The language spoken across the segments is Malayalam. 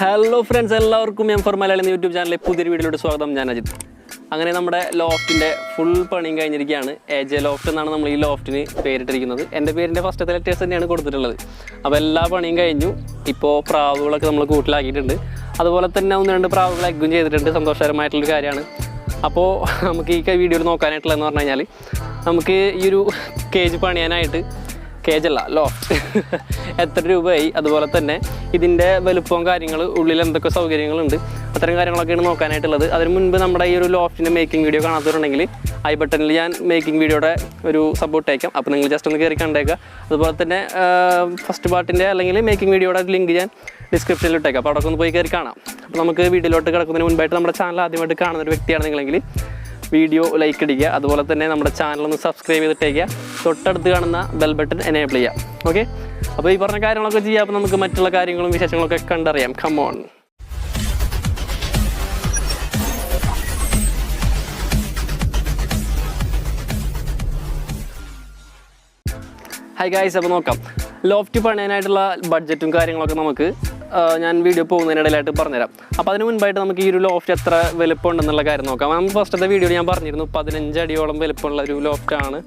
ഹലോ ഫ്രണ്ട്സ് എല്ലാവർക്കും എം ഫോർ മലയാളം എന്ന യൂട്യൂബ് ചാനലിലെ പുതിയൊരു വീഡിയോയിലോട്ട് സ്വാഗതം. ഞാൻ അജിത്. അങ്ങനെ നമ്മുടെ ലോഫ്റ്റിന്റെ ഫുൾ പണിയും കഴിഞ്ഞിരിക്കുകയാണ്. എ ജെ ലോഫ്റ്റ് എന്നാണ് നമ്മൾ ഈ ലോഫ്റ്റിന് പേരിട്ടിരിക്കുന്നത്. എന്റെ പേരിന്റെ ഫസ്റ്റത്തെ ലെറ്റേഴ്സ് തന്നെയാണ് കൊടുത്തിട്ടുള്ളത്. അപ്പോൾ എല്ലാ പണിയും കഴിഞ്ഞു. ഇപ്പോൾ പ്രാവുകളൊക്കെ നമ്മൾ കൂട്ടിലാക്കിയിട്ടുണ്ട്. അതുപോലെ തന്നെ ഒന്ന് രണ്ട് പ്രാവുകൾ എഗ്ഗും ചെയ്തിട്ടുണ്ട്. സന്തോഷകരമായിട്ടുള്ളൊരു കാര്യമാണ്. അപ്പോൾ നമുക്ക് ഈ വീഡിയോയിൽ നോക്കാനായിട്ടുള്ളതെന്ന് പറഞ്ഞു കഴിഞ്ഞാൽ നമുക്ക് ഈ ഒരു കേജ് പണിയാനായിട്ട് കേജല്ല ലോഫ്റ്റ് എത്ര രൂപയായി? അതുപോലെ തന്നെ ഇതിന്റെ വലുപ്പവും കാര്യങ്ങൾ ഉള്ളിൽ എന്തൊക്കെ സൗകര്യങ്ങളുണ്ട്? അത്തരം കാര്യങ്ങളൊക്കെയാണ് നോക്കാനായിട്ടുള്ളത്. അതിന് മുൻപ് നമ്മുടെ ഈ ഒരു ലോഫ്റ്റിന്റെ മേക്കിംഗ് വീഡിയോ കാണാത്തവരുണ്ടെങ്കിൽ ഐ ബട്ടണിൽ ഞാൻ മേക്കിംഗ് വീഡിയോയുടെ ഒരു സപ്പോർട്ട് അയക്കാം അപ്പോൾ നിങ്ങൾ ജസ്റ്റ് ഒന്ന് കയറി കണ്ടേക്കുക അതുപോലെ തന്നെ ഫസ്റ്റ് പാർട്ടിന്റെ അല്ലെങ്കിൽ മേക്കിംഗ് വീഡിയോയുടെ ലിങ്ക് ഞാൻ ഡിസ്ക്രിപ്ഷനിൽ ഇട്ടേക്കാം. അപ്പോൾ അവിടെ ഒന്ന് പോയി കയറി കാണാം. അപ്പോൾ നമുക്ക് വീഡിയോയിലോട്ട് കിടക്കുന്നതിന് മുൻപായിട്ട് നമ്മുടെ ചാനൽ ആദ്യമായിട്ട് കാണുന്ന ഒരു വ്യക്തിയാണ് നിങ്ങളെങ്കിൽ വീഡിയോ ലൈക്ക് അടിക്കുക അതുപോലെ തന്നെ നമ്മുടെ ചാനൽ ഒന്ന് സബ്സ്ക്രൈബ് ചെയ്തിട്ടേക്കുക. തൊട്ടടുത്ത് കാണുന്ന ബെൽ ബട്ടൺ എനേബിൾ ചെയ്യുക. ഓക്കെ അപ്പോൾ ഈ പറഞ്ഞ കാര്യങ്ങളൊക്കെ ചെയ്യാം. അപ്പോൾ നമുക്ക് മറ്റുള്ള കാര്യങ്ങളും വിശേഷങ്ങളൊക്കെ കണ്ടറിയാം. കമോൺ ഹൈ ഗായ്സ് അപ്പോൾ നോക്കാം. ലോഫ്റ്റ് പണിയാനായിട്ടുള്ള ബഡ്ജറ്റും കാര്യങ്ങളൊക്കെ നമുക്ക് ഞാൻ വീഡിയോ പോകുന്നതിനിടയിലായിട്ട് പറഞ്ഞുതരാം. അപ്പോൾ അതിന് മുൻപായിട്ട് നമുക്ക് ഈ ഒരു ലോഫ്റ്റ് എത്ര വലുപ്പമുണ്ടെന്നുള്ള കാര്യം നോക്കാം. നമ്മൾ ഫസ്റ്റത്തെ വീഡിയോയിൽ ഞാൻ പറഞ്ഞിരുന്നു പതിനഞ്ച് അടിയോളം വലുപ്പമുള്ള ഒരു ലോഫ്റ്റാണ്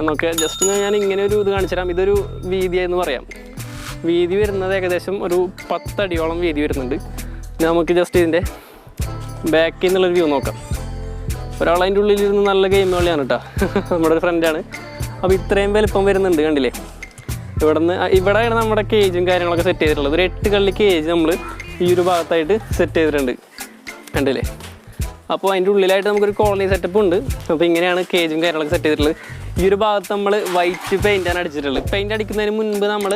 നമുക്ക് ജസ്റ്റ് ഞാൻ ഇങ്ങനെ ഒരു ഇത് കാണിച്ചു തരാം. ഇതൊരു വീതി എന്ന് പറയാം. വീതി വരുന്നത് ഏകദേശം ഒരു പത്തടിയോളം വീതി വരുന്നുണ്ട്. നമുക്ക് ജസ്റ്റ് ഇതിന്റെ ബാക്കിൽ നിന്നുള്ളൊരു വ്യൂ നോക്കാം. ഒരാൾ അതിന്റെ നല്ല ഗെയിം കളിയാണ് കേട്ടോ. നമ്മുടെ ഒരു ഫ്രണ്ടാണ് അപ്പോൾ ഇത്രയും വലുപ്പം വരുന്നുണ്ട് കണ്ടില്ലേ? ഇവിടെ നിന്ന് ഇവിടെയാണ് നമ്മുടെ കേജും കാര്യങ്ങളൊക്കെ സെറ്റ് ചെയ്തിട്ടുള്ളത്. ഒരു എട്ട് കള്ളി കേജ് നമ്മൾ ഈ ഒരു ഭാഗത്തായിട്ട് സെറ്റ് ചെയ്തിട്ടുണ്ട്. കണ്ടില്ലേ? അപ്പോൾ അതിന്റെ ഉള്ളിലായിട്ട് നമുക്കൊരു കോളനി സെറ്റപ്പ് ഉണ്ട്. അപ്പോൾ ഇങ്ങനെയാണ് കേജും കാര്യങ്ങളൊക്കെ സെറ്റ് ചെയ്തിട്ടുള്ളത്. ഈ ഒരു ഭാഗത്ത് നമ്മൾ വൈറ്റ് പെയിന്റാണ് അടിച്ചിട്ടുള്ളത്. പെയിന്റ് അടിക്കുന്നതിന് മുൻപ് നമ്മൾ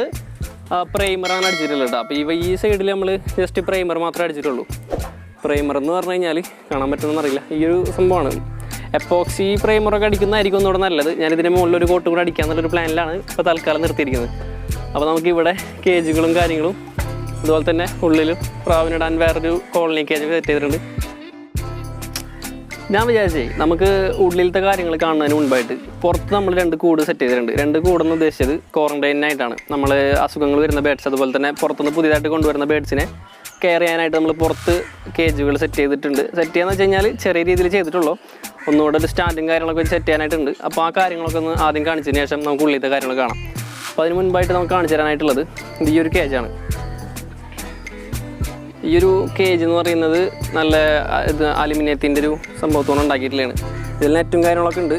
പ്രൈമറാണ് അടിച്ചിട്ടുള്ളത് കേട്ടോ. അപ്പോൾ ഈ ഈ സൈഡിൽ നമ്മൾ ജസ്റ്റ് പ്രൈമർ മാത്രമേ അടിച്ചിട്ടുള്ളൂ. പ്രൈമർ എന്ന് പറഞ്ഞു കഴിഞ്ഞാൽ കാണാൻ പറ്റുമെന്ന് അറിയില്ല. ഈ ഒരു സംഭവമാണ്. എപ്പോക്സി പ്രൈമറൊക്കെ അടിക്കുന്നതായിരിക്കും ഒന്നുകൂടെ നല്ലത്. ഞാനിതിന് മുകളിൽ ഒരു കോട്ട് കൂടെ അടിക്കാന്നുള്ളൊരു പ്ലാനിലാണ് ഇപ്പോൾ തൽക്കാലം നിർത്തിയിരിക്കുന്നത്. അപ്പോൾ നമുക്കിവിടെ കേജുകളും കാര്യങ്ങളും അതുപോലെ തന്നെ ഉള്ളിലും പ്രാവിനിടാൻ വേറൊരു കോളനി കേജ് സെറ്റ് ചെയ്തിട്ടുണ്ട്. ഞാൻ വിചാരിച്ചേ നമുക്ക് ഉള്ളിലത്തെ കാര്യങ്ങൾ കാണുന്നതിന് മുൻപായിട്ട് പുറത്ത് നമ്മൾ രണ്ട് കൂട് സെറ്റ് ചെയ്തിട്ടുണ്ട്. രണ്ട് കൂടെന്ന് ഉദ്ദേശിച്ചത് ക്വാറന്റൈനായിട്ടാണ് നമ്മൾ അസുഖങ്ങൾ വരുന്ന ബേഡ്സ് അതുപോലെ തന്നെ പുറത്തുനിന്ന് പുതിയതായിട്ട് കൊണ്ടുവരുന്ന ബേഡ്സിനെ കെയർ ചെയ്യാനായിട്ട് നമ്മൾ പുറത്ത് കേജുകൾ സെറ്റ് ചെയ്തിട്ടുണ്ട്. സെറ്റ് ചെയ്യാന്ന് വെച്ച് കഴിഞ്ഞാൽ ചെറിയ രീതിയിൽ ചെയ്തിട്ടുള്ളൂ. ഒന്നുകൂടെ ഒരു സ്റ്റാൻഡും കാര്യങ്ങളൊക്കെ സെറ്റ് ചെയ്യാനായിട്ടുണ്ട്. അപ്പോൾ ആ കാര്യങ്ങളൊക്കെ ഒന്ന് ആദ്യം കാണിച്ചതിന് ശേഷം നമുക്ക് ഉള്ളിലത്തെ കാര്യങ്ങൾ കാണാം. അപ്പോൾ അതിന് മുൻപായിട്ട് നമുക്ക് കാണിച്ചു തരാനായിട്ടുള്ളത് ഈ ഒരു കേജാണ് ഈ ഒരു കേജ് എന്ന് പറയുന്നത് നല്ല ഇത് അലുമിനിയത്തിന്റെ ഒരു സംഭവത്തോടെ ഉണ്ടാക്കിയിട്ടുള്ളതാണ്. ഇതിൽ നെറ്റും കാര്യങ്ങളൊക്കെ ഉണ്ട്.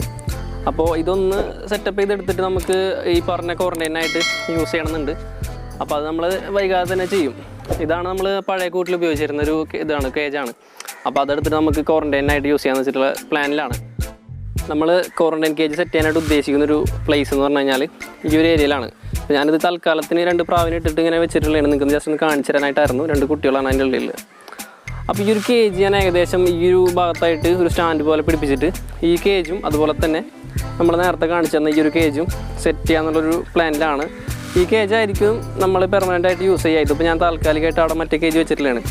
അപ്പോൾ ഇതൊന്ന് സെറ്റപ്പ് ചെയ്തെടുത്തിട്ട് നമുക്ക് ഈ പറഞ്ഞ ക്വാറന്റൈനായിട്ട് യൂസ് ചെയ്യണമെന്നുണ്ട്. അപ്പോൾ അത് നമ്മൾ വൈകാതെ തന്നെ ചെയ്യും. ഇതാണ് നമ്മൾ പഴയ കൂട്ടിൽ ഉപയോഗിച്ചിരുന്ന ഒരു ഇതാണ് കേജാണ് അപ്പോൾ അതെടുത്തിട്ട് നമുക്ക് ക്വാറന്റൈൻ ആയിട്ട് യൂസ് ചെയ്യാന്ന് വെച്ചിട്ടുള്ള പ്ലാനിലാണ് നമ്മൾ ക്വാറന്റൈൻ കേജ് സെറ്റ് ചെയ്യാനായിട്ട് ഉദ്ദേശിക്കുന്ന ഒരു പ്ലേസ് എന്ന് പറഞ്ഞു കഴിഞ്ഞാൽ ഈ ഒരു ഏരിയയിലാണ് അപ്പോൾ ഞാനിത് തൽക്കാലത്തിന് രണ്ട് പ്രാവിനെ ഇട്ടിട്ട് ഇങ്ങനെ വെച്ചിട്ടുള്ളതാണ്. നിങ്ങൾക്ക് ജസ്റ്റ് ഒന്ന് കാണിച്ചു തരാനായിട്ടായിരുന്നു. രണ്ട് കുട്ടികളാണ് അതിന്റെ ഉള്ളിൽ അപ്പോൾ ഈ ഒരു കേജ് ഞാൻ ഏകദേശം ഈ ഒരു ഭാഗത്തായിട്ട് ഒരു സ്റ്റാൻഡ് പോലെ പിടിപ്പിച്ചിട്ട് ഈ കേജും അതുപോലെ തന്നെ നമ്മൾ നേരത്തെ കാണിച്ചു തന്ന ഈ ഒരു കേജും സെറ്റ് ചെയ്യാന്നുള്ളൊരു പ്ലാനിലാണ് ഈ കേജ് ആയിരിക്കും നമ്മൾ പെർമനന്റ് ആയിട്ട് യൂസ് ചെയ്യുക ഇതിപ്പോൾ ഞാൻ താൽക്കാലികമായിട്ട് അവിടെ മറ്റേ കേജ് വെച്ചിട്ടുള്ളതാണ്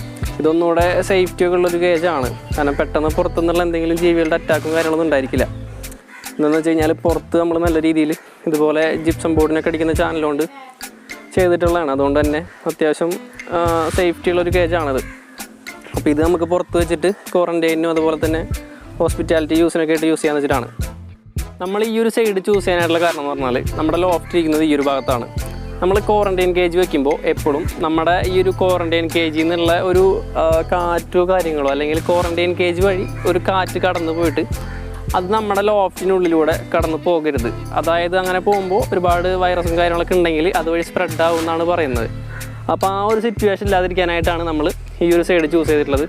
ഇതൊന്നുകൂടെ സേഫ്റ്റി ഒക്കെ ഉള്ളൊരു കേജാണ് കാരണം പെട്ടെന്ന് പുറത്തുനിന്നുള്ള എന്തെങ്കിലും ജീവികളുടെ അറ്റാക്കും കാര്യങ്ങളൊന്നും ഉണ്ടായിരിക്കില്ല. എന്താണെന്ന് വെച്ച് കഴിഞ്ഞാൽ പുറത്ത് നമ്മൾ നല്ല രീതിയിൽ ഇതുപോലെ ജിപ്സം ബോർഡിനൊക്കെ അടിക്കുന്ന ചാനലുകൊണ്ട് ചെയ്തിട്ടുള്ളതാണ്. അതുകൊണ്ട് തന്നെ അത്യാവശ്യം സേഫ്റ്റി ഉള്ളൊരു കേജാണത് അപ്പോൾ ഇത് നമുക്ക് പുറത്ത് വെച്ചിട്ട് ക്വാറന്റൈനും അതുപോലെ തന്നെ ഹോസ്പിറ്റാലിറ്റി യൂസിനൊക്കെ ആയിട്ട് യൂസ് ചെയ്യാന്ന് വെച്ചിട്ടാണ്. നമ്മൾ ഈ ഒരു സൈഡ് ചൂസ് ചെയ്യാനായിട്ടുള്ള കാരണം എന്ന് പറഞ്ഞാൽ നമ്മുടെ ലോഫ്റ്റ് ഇരിക്കുന്നത് ഈ ഒരു ഭാഗത്താണ്. നമ്മൾ ക്വാറന്റൈൻ കേജ് വെക്കുമ്പോൾ എപ്പോഴും നമ്മുടെ ഈ ഒരു ക്വാറന്റൈൻ കേജിൽ നിന്നുള്ള ഒരു കാറ്റോ കാര്യങ്ങളോ അല്ലെങ്കിൽ ക്വാറന്റൈൻ കേജ് വഴി ഒരു കാറ്റ് കടന്നു പോയിട്ട് അത് നമ്മുടെ ലോഫ്റ്റിനുള്ളിലൂടെ കടന്നു പോകരുത്. അതായത് അങ്ങനെ പോകുമ്പോൾ ഒരുപാട് വൈറസും കാര്യങ്ങളൊക്കെ ഉണ്ടെങ്കിൽ അതുവഴി സ്പ്രെഡ് ആവും എന്നാണ് പറയുന്നത്. അപ്പോൾ ആ ഒരു സിറ്റുവേഷൻ ഇല്ലാതിരിക്കാനായിട്ടാണ് നമ്മൾ ഈ ഒരു സൈഡ് ചൂസ് ചെയ്തിട്ടുള്ളത്.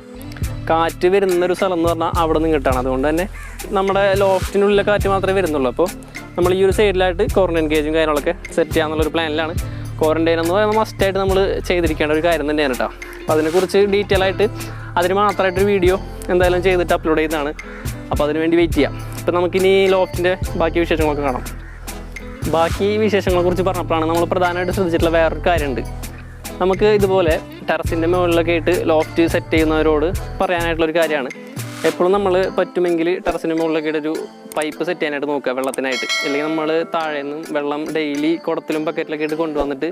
കാറ്റ് വരുന്ന ഒരു സ്ഥലം എന്ന് പറഞ്ഞാൽ അവിടെ നിന്ന് കിട്ടാണ്. അതുകൊണ്ട് തന്നെ നമ്മുടെ ലോഫ്റ്റിനുള്ളിലെ കാറ്റ് മാത്രമേ വരുന്നുള്ളൂ. അപ്പോൾ നമ്മൾ ഈ ഒരു സൈഡിലായിട്ട് ക്വാറന്റൈൻ കേജും കാര്യങ്ങളൊക്കെ സെറ്റ് ചെയ്യാന്നുള്ളൊരു പ്ലാനിലാണ് ക്വാറന്റൈൻ എന്ന് പറയുന്നത് മസ്റ്റായിട്ട് നമ്മൾ ചെയ്തിരിക്കേണ്ട ഒരു കാര്യം തന്നെയാണ് കേട്ടോ അപ്പോൾ അതിനെക്കുറിച്ച് ഡീറ്റെയിൽ ആയിട്ട് അതിന് മാത്രമായിട്ടൊരു വീഡിയോ എന്തായാലും ചെയ്തിട്ട് അപ്ലോഡ് ചെയ്യുന്നതാണ് അപ്പോൾ അതിന് വേണ്ടി വെയിറ്റ് ചെയ്യാം. അപ്പോൾ നമുക്കിനി ലോഫ്റ്റിന്റെ ബാക്കി വിശേഷങ്ങളൊക്കെ കാണാം. ബാക്കി വിശേഷങ്ങളെക്കുറിച്ച് പറഞ്ഞപ്പോഴാണ് നമ്മൾ പ്രധാനമായിട്ട് ശ്രദ്ധിച്ചിട്ടുള്ള വേറൊരു കാര്യമുണ്ട്. നമുക്ക് ഇതുപോലെ ടെറസിന്റെ മുകളിലൊക്കെ ആയിട്ട് ലോഫ്റ്റ് സെറ്റ് ചെയ്യുന്നവരോട് പറയാനായിട്ടുള്ളൊരു കാര്യമാണ്. എപ്പോഴും നമ്മൾ പറ്റുമെങ്കിൽ ടെറസിന്റെ മുകളിലൊക്കെ ഒരു പൈപ്പ് സെറ്റ് ചെയ്യാനായിട്ട് നോക്കുക വെള്ളത്തിനായിട്ട്. അല്ലെങ്കിൽ നമ്മൾ താഴെ നിന്നും വെള്ളം ഡെയിലി കുടത്തിലും ബക്കറ്റിലൊക്കെ ആയിട്ട് കൊണ്ടുവന്നിട്ട്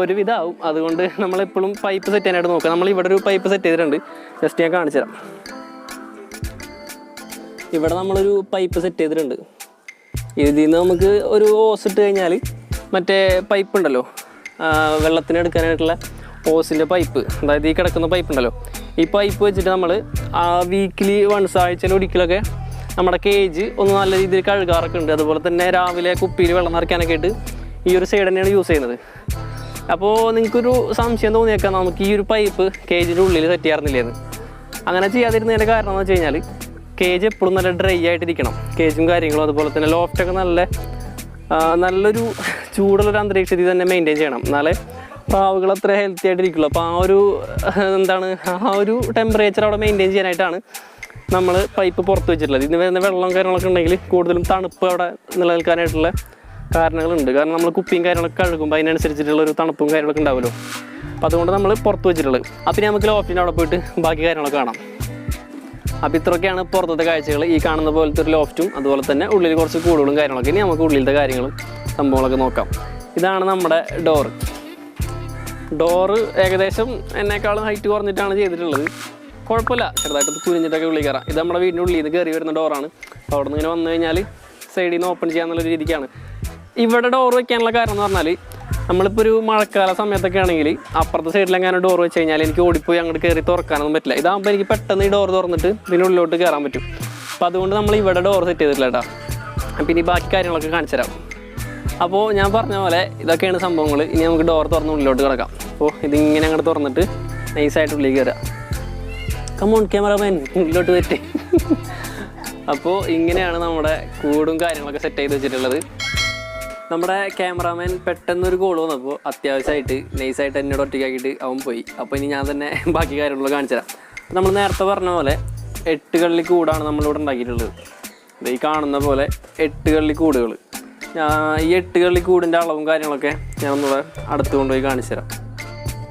ഒരുവിധമാവും അതുകൊണ്ട് നമ്മളെപ്പോഴും പൈപ്പ് സെറ്റ് ചെയ്യാനായിട്ട് നോക്കുക. നമ്മൾ ഇവിടെ ഒരു പൈപ്പ് സെറ്റ് ചെയ്തിട്ടുണ്ട്. ജസ്റ്റ് ഞാൻ കാണിച്ചു തരാം. ഇവിടെ നമ്മളൊരു പൈപ്പ് സെറ്റ് ചെയ്തിട്ടുണ്ട്. ഇതിൽ നിന്ന് നമുക്ക് ഒരു ഓസ് ഇട്ട് കഴിഞ്ഞാൽ മറ്റേ പൈപ്പ് ഉണ്ടല്ലോ. ആ, വെള്ളത്തിന് എടുക്കാനായിട്ടുള്ള ഓസിന്റെ പൈപ്പ്. അതായത് ഈ കിടക്കുന്ന പൈപ്പ് ഉണ്ടല്ലോ. ഈ പൈപ്പ് വെച്ചിട്ട് നമ്മൾ വീക്കിലി വൺസ് ആഴ്ചയിൽ ഒരിക്കലൊക്കെ നമ്മുടെ കേജ് ഒന്ന് നല്ല രീതിയിൽ കഴുകാറൊക്കെ ഉണ്ട്. അതുപോലെ തന്നെ രാവിലെ കുപ്പിയിൽ വെള്ളം നിറയ്ക്കാനൊക്കെ ആയിട്ട് ഈ ഒരു സൈഡ് തന്നെയാണ് യൂസ് ചെയ്യുന്നത്. അപ്പോൾ നിങ്ങൾക്കൊരു സംശയം തോന്നിയേക്കാം. നമുക്ക് ഈ ഒരു പൈപ്പ് കേജിന്റെ ഉള്ളിൽ സെറ്റ് ചെയ്യാറുന്നില്ലേന്ന് അങ്ങനെ ചെയ്യാതിരുന്നതിന്റെ കാരണം എന്ന് വെച്ച് കഴിഞ്ഞാൽ കേജ് എപ്പോഴും നല്ല ഡ്രൈ ആയിട്ടിരിക്കണം. കേജും കാര്യങ്ങളും അതുപോലെ തന്നെ ലോഫ്റ്റൊക്കെ നല്ല നല്ലൊരു ചൂടുള്ളൊരു അന്തരീക്ഷത്തിൽ തന്നെ മെയിന്റെയിൻ ചെയ്യണം. എന്നാലേ പ്രാവുകൾ അത്ര ഹെൽത്തി ആയിട്ടിരിക്കുള്ളൂ. അപ്പോൾ ആ ഒരു എന്താണ് ആ ഒരു ടെമ്പറേച്ചർ അവിടെ മെയിന്റെയിൻ ചെയ്യാനായിട്ടാണ് നമ്മൾ പൈപ്പ് പുറത്ത് വെച്ചിട്ടുള്ളത്. ഇതിന് വരുന്ന വെള്ളം കാര്യങ്ങളൊക്കെ ഉണ്ടെങ്കിൽ കൂടുതലും തണുപ്പ് അവിടെ നിലനിൽക്കാനായിട്ടുള്ള കാരണങ്ങളുണ്ട്. കാരണം നമ്മൾ കുപ്പിയും കാര്യങ്ങളൊക്കെ കഴുകുമ്പോൾ അതിനനുസരിച്ചിട്ടുള്ള ഒരു തണുപ്പും കാര്യങ്ങളൊക്കെ ഉണ്ടാവുമല്ലോ അപ്പോൾ അതുകൊണ്ട് നമ്മൾ പുറത്ത് വെച്ചിട്ടുള്ളത്. അപ്പം നമുക്ക് ലോഫിന്റെ അവിടെ പോയിട്ട് ബാക്കി കാര്യങ്ങളൊക്കെ കാണാം. അപ്പോൾ ഇത്രയൊക്കെയാണ് പുറത്തത്തെ കാഴ്ചകൾ. ഈ കാണുന്ന പോലത്തെ ഒരു ലോഫ്റ്റും അതുപോലെ തന്നെ ഉള്ളിൽ കുറച്ച് കൂടുകളും കാര്യങ്ങളൊക്കെ. ഇനി നമുക്ക് ഉള്ളിലത്തെ കാര്യങ്ങളും സംഭവങ്ങളൊക്കെ നോക്കാം. ഇതാണ് നമ്മുടെ ഡോറ് ഡോറ് ഏകദേശം എന്നേക്കാളും ഹൈറ്റ് കുറഞ്ഞിട്ടാണ് ചെയ്തിട്ടുള്ളത്. കുഴപ്പമില്ല. ചെറുതായിട്ട് കുനിഞ്ഞിട്ടൊക്കെ ഉള്ളിൽ കയറാം. ഇത് നമ്മുടെ വീടിന്റെ ഉള്ളിൽ നിന്ന് കയറി വരുന്ന ഡോറാണ് അവിടെ നിന്ന് ഇങ്ങനെ വന്നു കഴിഞ്ഞാൽ സൈഡിൽ നിന്ന് ഓപ്പൺ ചെയ്യാന്നുള്ള രീതിക്കാണ്. ഇവിടെ ഡോർ വെക്കാനുള്ള കാരണം എന്ന് പറഞ്ഞാൽ നമ്മളിപ്പോൾ ഒരു മഴക്കാല സമയത്തൊക്കെ ആണെങ്കിൽ അപ്പുറത്തെ സൈഡിൽ എങ്ങനെ ഡോർ വെച്ച് കഴിഞ്ഞാൽ എനിക്ക് ഓടിപ്പോയി അങ്ങോട്ട് കയറി തുറക്കാനൊന്നും പറ്റില്ല. ഇതാകുമ്പോൾ എനിക്ക് പെട്ടെന്ന് ഈ ഡോർ തുറന്നിട്ട് ഇതിനുള്ളിലോട്ട് കയറാൻ പറ്റും. അപ്പോൾ അതുകൊണ്ട് നമ്മൾ ഇവിടെ ഡോർ സെറ്റ് ചെയ്തിട്ടില്ല കേട്ടോ ഇനി ബാക്കി കാര്യങ്ങളൊക്കെ കാണിച്ചു തരാം. അപ്പോൾ ഞാൻ പറഞ്ഞ പോലെ ഇതൊക്കെയാണ് സംഭവങ്ങൾ ഇനി നമുക്ക് ഡോർ തുറന്ന് ഉള്ളിലോട്ട് കിടക്കാം. അപ്പോൾ ഇതിങ്ങനെ അങ്ങോട്ട് തുറന്നിട്ട് നൈസായിട്ട് ഉള്ളിൽ കയറാം കമോൺ ക്യാമറമാൻ ഉള്ളിലോട്ട് തെറ്റി അപ്പോൾ ഇങ്ങനെയാണ് നമ്മുടെ കൂടും കാര്യങ്ങളൊക്കെ സെറ്റ് ചെയ്ത് വെച്ചിട്ടുള്ളത്. നമ്മുടെ ക്യാമറാമാൻ പെട്ടെന്നൊരു കോൾ വന്നപ്പോൾ അത്യാവശ്യമായിട്ട് നൈസായിട്ട് എന്നോട് ഒറ്റയ്ക്കാക്കിയിട്ട് അവൻ പോയി. അപ്പോൾ ഇനി ഞാൻ തന്നെ ബാക്കി കാര്യങ്ങളിൽ കാണിച്ചു തരാം. നമ്മൾ നേരത്തെ പറഞ്ഞ പോലെ എട്ട് കള്ളി കൂടാണ് നമ്മളിവിടെ ഉണ്ടാക്കിയിട്ടുള്ളത്. ഈ കാണുന്ന പോലെ എട്ട് കള്ളി കൂടുകൾ. ഈ എട്ട് കള്ളി കൂടിന്റെ അളവും കാര്യങ്ങളൊക്കെ ഞാൻ ഒന്നുകൂടെ അടുത്ത് കൊണ്ടുപോയി കാണിച്ചു തരാം.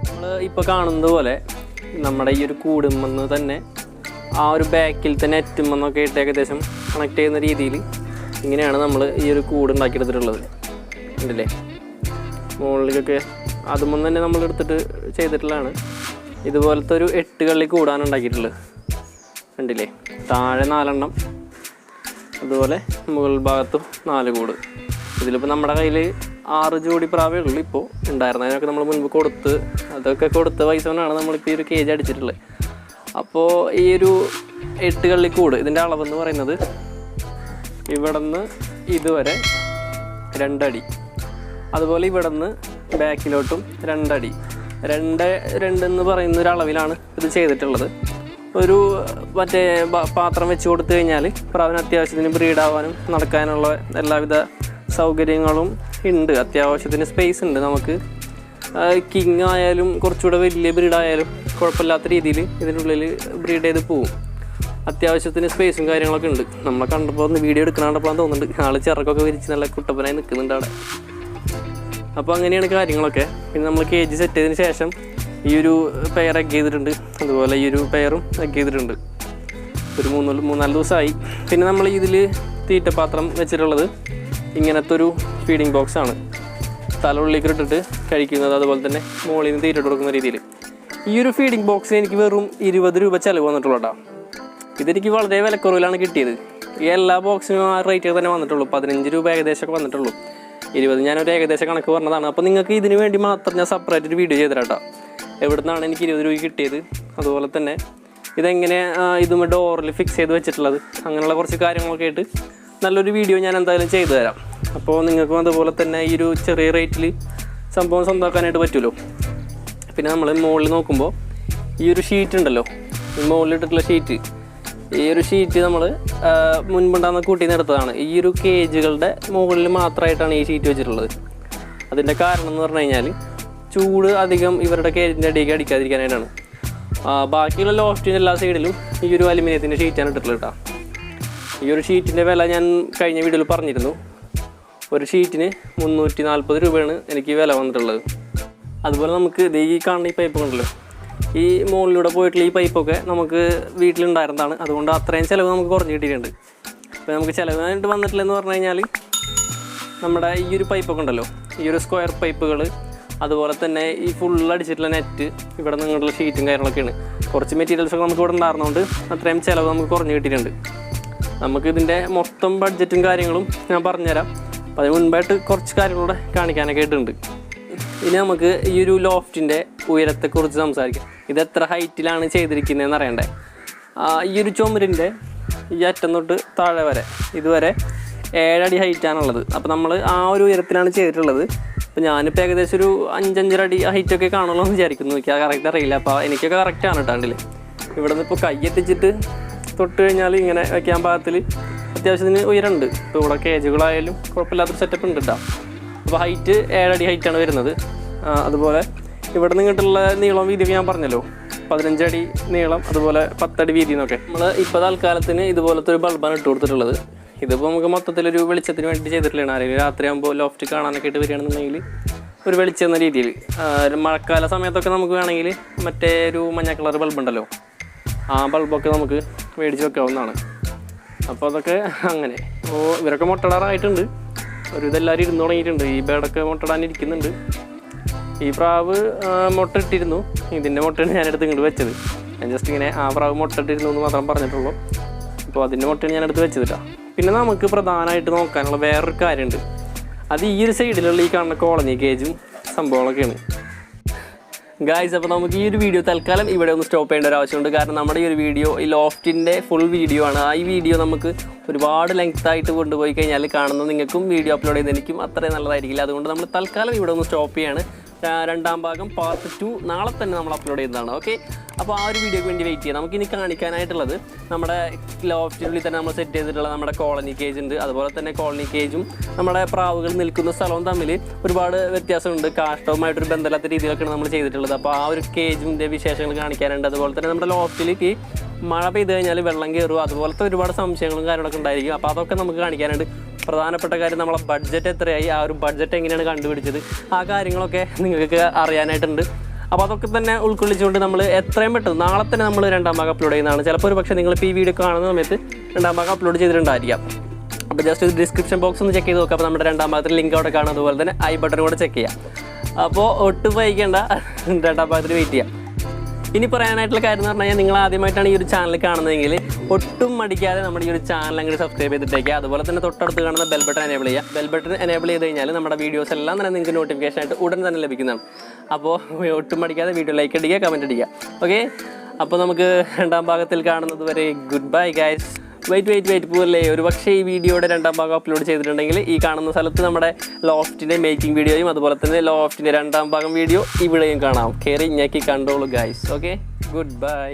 നമ്മൾ ഇപ്പോൾ കാണുന്നത് പോലെ നമ്മുടെ ഈ ഒരു കൂടുമെന്ന് തന്നെ ആ ഒരു ബാക്കിൽ തന്നെ എറ്റുമെന്നൊക്കെ ഇട്ട് ഏകദേശം കണക്ട് ചെയ്യുന്ന രീതിയിൽ ഇങ്ങനെയാണ് നമ്മൾ ഈ ഒരു കൂട് ഉണ്ടാക്കിയെടുത്തിട്ടുള്ളത്. ഉണ്ടല്ലേ മുകളിലേക്കൊക്കെ അതുമൊന്നും തന്നെ നമ്മൾ എടുത്തിട്ട് ചെയ്തിട്ടുള്ളതാണ്. ഇതുപോലത്തെ ഒരു എട്ട് കള്ളി കൂടാൻ ഉണ്ടാക്കിയിട്ടുള്ളത്. കണ്ടില്ലേ? താഴെ നാലെണ്ണം അതുപോലെ മുകൾ ഭാഗത്തും നാല് കൂട്. ഇതിലിപ്പോൾ നമ്മുടെ കയ്യിൽ ആറ് ജോഡി പ്രാവേ ഉള്ളൂ ഇപ്പോൾ ഉണ്ടായിരുന്നതിനൊക്കെ നമ്മൾ മുൻപ് കൊടുത്ത് അതൊക്കെ കൊടുത്ത പൈസ കൊണ്ടാണ് നമ്മളിപ്പോൾ ഈ ഒരു കേജ് അടിച്ചിട്ടുള്ളത്. അപ്പോൾ ഈ ഒരു എട്ട് കള്ളി കൂട് ഇതിന്റെ അളവെന്ന് പറയുന്നത് ഇവിടെ നിന്ന് ഇതുവരെ രണ്ടടി. അതുപോലെ ഇവിടെ നിന്ന് ബാക്കിലോട്ടും രണ്ടടി. രണ്ട് രണ്ടെന്ന് പറയുന്ന ഒരു അളവിലാണ് ഇത് ചെയ്തിട്ടുള്ളത്. ഒരു മറ്റേ പാത്രം വെച്ച് കൊടുത്തു കഴിഞ്ഞാൽ പ്രാവിന് അത്യാവശ്യത്തിന് ബ്രീഡാവാനും നടക്കാനുള്ള എല്ലാവിധ സൗകര്യങ്ങളും ഉണ്ട്. അത്യാവശ്യത്തിന് സ്പേസ് ഉണ്ട് നമുക്ക്. കിങ് ആയാലും കുറച്ചുകൂടെ വലിയ ബ്രീഡായാലും കുഴപ്പമില്ലാത്ത രീതിയിൽ ഇതിനുള്ളിൽ ബ്രീഡ് ചെയ്ത് പോവും. അത്യാവശ്യത്തിന് സ്പേസും കാര്യങ്ങളൊക്കെ ഉണ്ട്. നമ്മളെ കണ്ടപ്പോൾ ഒന്ന് വീഡിയോ എടുക്കണ കണ്ടപ്പോൾ തോന്നുന്നുണ്ട്. ആൾ ചിറക്കൊക്കെ വിരിച്ച് നല്ല കുട്ടപ്പനായി നിൽക്കുന്നുണ്ട് അവിടെ. അപ്പോൾ അങ്ങനെയാണ് കാര്യങ്ങളൊക്കെ. പിന്നെ നമ്മൾ കെ ജി സെറ്റ് ചെയ്തതിന് ശേഷം ഈ ഒരു പെയർ എഗ് ചെയ്തിട്ടുണ്ട്. അതുപോലെ ഈ ഒരു പെയറും എഗ് ചെയ്തിട്ടുണ്ട്. ഒരു മൂന്ന് മൂന്നാൽ ദിവസമായി പിന്നെ നമ്മൾ ഇതിൽ തീറ്റപാത്രം വെച്ചിട്ടുള്ളത് ഇങ്ങനത്തെ ഒരു ഫീഡിങ് ബോക്സ് തല ഉള്ളിലേക്ക് ഇട്ടിട്ട് കഴിക്കുന്നത് അതുപോലെ തന്നെ മുകളിൽ നിന്ന് തീറ്റ കൊടുക്കുന്ന രീതിയിൽ ഈ ഒരു ഫീഡിങ് ബോക്സിന് എനിക്ക് വെറും ഇരുപത് രൂപ ചിലവ് വന്നിട്ടുള്ളൂട്ടാ ഇതെനിക്ക് വളരെ വിലക്കുറവിലാണ് കിട്ടിയത്. ഈ എല്ലാ ബോക്സിനും ആ റേറ്റ് തന്നെ വന്നിട്ടുള്ളൂ. പതിനഞ്ച് രൂപ ഏകദേശമൊക്കെ വന്നിട്ടുള്ളൂ. ഇരുപത്. ഞാനൊരു ഏകദേശം കണക്ക് പറഞ്ഞതാണ്. അപ്പോൾ നിങ്ങൾക്ക് ഇതിന് വേണ്ടി മാത്രം ഞാൻ സെപ്പറേറ്റ് ഒരു വീഡിയോ ചെയ്തു കേട്ടോ എവിടുന്നാണ് എനിക്ക് ഇരുപത് രൂപ കിട്ടിയത്? അതുപോലെ തന്നെ ഇതെങ്ങനെ ഇതും ഡോറിൽ ഫിക്സ് ചെയ്ത് വെച്ചിട്ടുള്ളത്? അങ്ങനെയുള്ള കുറച്ച് കാര്യങ്ങളൊക്കെ ആയിട്ട് നല്ലൊരു വീഡിയോ ഞാൻ എന്തായാലും ചെയ്തു തരാം. അപ്പോൾ നിങ്ങൾക്കും അതുപോലെ തന്നെ ഈ ഒരു ചെറിയ റേറ്റിൽ സംഭവം സ്വന്തമാക്കാനായിട്ട് പറ്റുമല്ലോ പിന്നെ നമ്മൾ മുകളിൽ നോക്കുമ്പോൾ ഈ ഒരു ഷീറ്റ് ഉണ്ടല്ലോ? ഇട്ടിട്ടുള്ള ഷീറ്റ് ഈ ഒരു ഷീറ്റ് നമ്മൾ മുൻപുണ്ടാകുന്ന കൂട്ടിൽ നിന്ന് എടുത്തതാണ്. ഈ ഒരു കേജുകളുടെ മുകളിൽ മാത്രമായിട്ടാണ് ഈ ഷീറ്റ് വെച്ചിട്ടുള്ളത്. അതിന്റെ കാരണം എന്ന് പറഞ്ഞു കഴിഞ്ഞാൽ ചൂട് അധികം ഇവരുടെ കേജിന്റെ അടിയിലേക്ക് അടിക്കാതിരിക്കാനായിട്ടാണ്. ബാക്കിയുള്ള ലോസ്റ്റിന്റെ എല്ലാ സൈഡിലും ഈ ഒരു അലുമിനിയത്തിന്റെ ഷീറ്റാണ് ഇട്ടിട്ടുള്ളത് കേട്ടോ ഈ ഒരു ഷീറ്റിന്റെ വില ഞാൻ കഴിഞ്ഞ വീഡിയോയിൽ പറഞ്ഞിരുന്നു. ഒരു ഷീറ്റിന് മുന്നൂറ്റി നാൽപ്പത് രൂപയാണ് എനിക്ക് വില വന്നിട്ടുള്ളത്. അതുപോലെ നമുക്ക് ഈ കാണുന്ന ഈ പൈപ്പ് ഉണ്ടല്ലോ. ഈ മുകളിലൂടെ പോയിട്ടുള്ള ഈ പൈപ്പൊക്കെ നമുക്ക് വീട്ടിലുണ്ടായിരുന്നതാണ്. അതുകൊണ്ട് അത്രയും ചിലവ് നമുക്ക് കുറഞ്ഞ് കിട്ടിയിട്ടുണ്ട്. അപ്പോൾ നമുക്ക് ചിലവായിട്ട് വന്നിട്ടില്ലെന്ന് പറഞ്ഞു കഴിഞ്ഞാൽ നമ്മുടെ ഈ ഒരു പൈപ്പൊക്കെ ഉണ്ടല്ലോ. ഈ ഒരു സ്ക്വയർ പൈപ്പുകൾ അതുപോലെ തന്നെ ഈ ഫുൾ അടിച്ചിട്ടുള്ള നെറ്റ് ഇവിടെ നിങ്ങളുടെ ഷീറ്റും കാര്യങ്ങളൊക്കെയാണ്. കുറച്ച് മെറ്റീരിയൽസൊക്കെ നമുക്ക് ഇവിടെ ഉണ്ടായിരുന്നതുകൊണ്ട് അത്രയും ചിലവ് നമുക്ക് കുറഞ്ഞ് കിട്ടിയിട്ടുണ്ട്. നമുക്ക് ഇതിന്റെ മൊത്തം ബഡ്ജറ്റും കാര്യങ്ങളും ഞാൻ പറഞ്ഞുതരാം. അപ്പോൾ അതിന് മുൻപായിട്ട് കുറച്ച് കാര്യങ്ങളൂടെ കാണിക്കാനൊക്കെ ആയിട്ടുണ്ട്. ഇനി നമുക്ക് ഈ ഒരു ലോഫ്റ്റിന്റെ ഉയരത്തെക്കുറിച്ച് സംസാരിക്കാം. ഇത് എത്ര ഹൈറ്റിലാണ് ചെയ്തിരിക്കുന്നതെന്ന് അറിയണ്ടേ? ഈ ഒരു ചുമരിന്റെ ഈ അറ്റം തൊട്ട് താഴെ വരെ ഇതുവരെ ഏഴടി ഹൈറ്റാണുള്ളത് അപ്പോൾ നമ്മൾ ആ ഒരു ഉയരത്തിലാണ് ചെയ്തിട്ടുള്ളത്. അപ്പോൾ ഞാനിപ്പോൾ ഏകദേശം ഒരു അഞ്ചഞ്ചര അടി ഹൈറ്റൊക്കെ കാണുള്ളൂ എന്ന് വിചാരിക്കുന്നു. എനിക്ക് ആ കറക്റ്റ് അറിയില്ല. അപ്പോൾ എനിക്കൊക്കെ കറക്റ്റാണ് കേട്ടാണ്ടിൽ ഇവിടെ നിന്ന് ഇപ്പോൾ കയ്യെത്തിച്ചിട്ട് തൊട്ട് കഴിഞ്ഞാൽ ഇങ്ങനെ വയ്ക്കാൻ പാകത്തിൽ അത്യാവശ്യത്തിന് ഉയരമുണ്ട്. ഇപ്പോൾ ഇവിടെ കേജുകളായാലും കുഴപ്പമില്ലാത്തൊരു സെറ്റപ്പ് ഉണ്ട് കേട്ടോ അപ്പോൾ ഹൈറ്റ് ഏഴടി ഹൈറ്റാണ് വരുന്നത്. അതുപോലെ ഇവിടെ നിന്നിട്ടുള്ള നീളം വീതി ഞാൻ പറഞ്ഞല്ലോ. പതിനഞ്ചടി നീളം അതുപോലെ പത്തടി വീതി എന്നൊക്കെ. നമ്മൾ ഇപ്പോൾ തൽക്കാലത്തിന് ഇതുപോലത്തെ ഒരു ബൾബാണ് ഇട്ട് കൊടുത്തിട്ടുള്ളത്. ഇതിപ്പോൾ നമുക്ക് മൊത്തത്തിലൊരു വെളിച്ചത്തിന് വേണ്ടി ചെയ്തിട്ടുള്ളതാണ്. ആരെങ്കിലും രാത്രിയാകുമ്പോൾ ലോഫ്റ്റ് കാണാനൊക്കെ ആയിട്ട് വരികയാണെന്നുണ്ടെങ്കിൽ ഒരു വെളിച്ചം എന്ന രീതിയിൽ. മഴക്കാല സമയത്തൊക്കെ നമുക്ക് വേണമെങ്കിൽ മറ്റേ ഒരു മഞ്ഞ കളർ ബൾബുണ്ടല്ലോ ആ ബൾബൊക്കെ നമുക്ക് മേടിച്ച് വെക്കാവുന്നതാണ്. അപ്പോൾ അതൊക്കെ അങ്ങനെ. അപ്പോൾ ഇവരൊക്കെ മുട്ടടാറായിട്ടുണ്ട് ഒരു ഇതെല്ലാവരും ഇരുന്ന് തുടങ്ങിയിട്ടുണ്ട് ഈ ബേഡൊക്കെ മുട്ടടാൻ ഇരിക്കുന്നുണ്ട് ഈ പ്രാവ് മുട്ട ഇട്ടിരുന്നു ഇതിന്റെ മുട്ടയാണ് ഞാനെടുത്ത് ഇങ്ങോട്ട് വെച്ചത്. ഞാൻ ജസ്റ്റ് ഇങ്ങനെ ആ പ്രാവ് മുട്ട ഇട്ടിരുന്നു എന്ന് മാത്രം പറഞ്ഞിട്ടുള്ളൂ. അപ്പോൾ അതിന്റെ മുട്ടയാണ് ഞാനെടുത്ത് വെച്ചത് കേട്ടോ പിന്നെ നമുക്ക് പ്രധാനമായിട്ട് നോക്കാനുള്ള വേറൊരു കാര്യമുണ്ട്. അത് ഈ ഒരു സൈഡിലുള്ള ഈ കാണുന്ന കോളനി കേജും സംഭവങ്ങളൊക്കെയാണ്. ഗായ്സ് അപ്പോൾ നമുക്ക് ഈ ഒരു വീഡിയോ തൽക്കാലം ഇവിടെ ഒന്ന് സ്റ്റോപ്പ് ചെയ്യേണ്ട ഒരു ആവശ്യമുണ്ട്. കാരണം നമ്മുടെ ഈ ഒരു വീഡിയോ ഈ ലോഫ്റ്റിന്റെ ഫുൾ വീഡിയോ ആണ്. ആ ഈ വീഡിയോ നമുക്ക് ഒരുപാട് ലെങ്ത് ആയിട്ട് കൊണ്ടുപോയി കഴിഞ്ഞാൽ കാണുന്നത് നിങ്ങൾക്കും വീഡിയോ അപ്ലോഡ് ചെയ്ത് എനിക്കും അത്രയും നല്ലതായിരിക്കില്ല. അതുകൊണ്ട് നമ്മൾ തൽക്കാലം ഇവിടെ ഒന്ന് സ്റ്റോപ്പ് ചെയ്യാണ്. രണ്ടാം ഭാഗം പാർട്ട് ടു നാളെ തന്നെ നമ്മൾ അപ്ലോഡ് ചെയ്യുന്നതാണ് ഓക്കെ അപ്പോൾ ആ ഒരു വീഡിയോക്ക് വേണ്ടി വെയിറ്റ് ചെയ്യാം. നമുക്കിനി കാണിക്കാനായിട്ടുള്ളത് നമ്മുടെ ലോഫ്റ്റിനുള്ളിൽ തന്നെ നമ്മൾ സെറ്റ് ചെയ്തിട്ടുള്ള നമ്മുടെ കോളനി കേജ് ഉണ്ട്. അതുപോലെ തന്നെ കോളനി കേജും നമ്മുടെ പ്രാവുകൾ നിൽക്കുന്ന സ്ഥലവും തമ്മിൽ ഒരുപാട് വ്യത്യാസമുണ്ട്. കാഷ്ടവുമായിട്ടൊരു ബന്ധമില്ലാത്ത രീതിയിലൊക്കെയാണ് നമ്മൾ ചെയ്തിട്ടുള്ളത്. അപ്പോൾ ആ ഒരു കേജിന്റെ വിശേഷങ്ങൾ കാണിക്കാനുണ്ട്. അതുപോലെ തന്നെ നമ്മുടെ ലോഫ്റ്റിലേക്ക് മഴ പെയ്ത് കഴിഞ്ഞാൽ വെള്ളം കയറും. അതുപോലത്തെ ഒരുപാട് സംശയങ്ങളും കാര്യങ്ങളൊക്കെ ഉണ്ടായിരിക്കും. അപ്പോൾ അതൊക്കെ നമുക്ക് കാണിക്കാനുണ്ട്. പ്രധാനപ്പെട്ട കാര്യം നമ്മളെ ബഡ്ജറ്റ് എത്രയായി? ആ ഒരു ബഡ്ജറ്റ് എങ്ങനെയാണ് കണ്ടുപിടിച്ചത്? ആ കാര്യങ്ങളൊക്കെ നിങ്ങൾക്ക് അറിയാനായിട്ടുണ്ട്. അപ്പോൾ അതൊക്കെ തന്നെ ഉൾക്കൊള്ളിച്ചുകൊണ്ട് നമ്മൾ എത്രയും പെട്ടെന്ന് നാളെ തന്നെ നമ്മൾ രണ്ടാം ഭാഗം അപ്ലോഡ് ചെയ്യുന്നതാണ്. ചിലപ്പോൾ ഒരു പക്ഷേ നിങ്ങൾ ഇപ്പോൾ ഈ വീഡിയോ കാണുന്ന സമയത്ത് രണ്ടാം ഭാഗം അപ്ലോഡ് ചെയ്തിട്ടുണ്ടായിരിക്കാം. അപ്പോൾ ജസ്റ്റ് ഒരു ഡിസ്ക്രിപ്ഷൻ ബോക്സ് ഒന്ന് ചെക്ക് ചെയ്ത് നോക്കാം. അപ്പോൾ നമ്മുടെ രണ്ടാം ഭാഗത്തിൽ ലിങ്ക് അവിടെ കാണും. അതുപോലെ തന്നെ ഐ ബട്ടൺ കൂടെ ചെക്ക് ചെയ്യാം. അപ്പോൾ ഒട്ടും വൈകേണ്ട. രണ്ടാം ഭാഗത്തിൽ വെയിറ്റ് ചെയ്യാം. ഇനി പറയാനായിട്ടുള്ള കാര്യം എന്ന് പറഞ്ഞാൽ നിങ്ങൾ ആദ്യമായിട്ടാണ് ഈ ഒരു ചാനൽ കാണുന്നതെങ്കിൽ ഒട്ടും മടിക്കാതെ നമ്മുടെ ഈ ഒരു ചാനൽ അങ്ങോട്ട് സബ്സ്ക്രൈബ് ചെയ്തിട്ടേക്കുക അതുപോലെ തന്നെ തൊട്ടടുത്ത് കാണുന്ന ബെൽ ബട്ടൺ എനേബിൾ ചെയ്യുക. ബെൽ ബട്ടൺ എനേബിൾ ചെയ്ത് കഴിഞ്ഞാൽ നമ്മുടെ വീഡിയോസ് എല്ലാം തന്നെ നിങ്ങൾക്ക് നോട്ടിഫിക്കേഷൻ ആയിട്ട് ഉടൻ തന്നെ ലഭിക്കുന്നതാണ്. അപ്പോൾ ഒട്ടും മടിക്കാതെ വീഡിയോ ലൈക്ക് അടിക്കുക കമന്റ് അടിക്കുക ഓക്കെ അപ്പോൾ നമുക്ക് രണ്ടാം ഭാഗത്തിൽ കാണുന്നത് വരെ good bye guys wait wait wait പോകല്ലേ ഒരു പക്ഷേ ഈ വീഡിയോയുടെ രണ്ടാം ഭാഗം അപ്ലോഡ് ചെയ്തിട്ടുണ്ടെങ്കിൽ ഈ കാണുന്ന സ്ഥലത്ത് നമ്മുടെ ലോഫ്റ്റിന്റെ മേക്കിംഗ് വീഡിയോയും അതുപോലെ തന്നെ ലോഫ്റ്റിന്റെ രണ്ടാം ഭാഗം വീഡിയോ ഇവിടെയും കാണാം. കയറി ഞെക്കി കണ്ടോളൂ ഗൈസ് ഓക്കെ ഗുഡ് ബൈ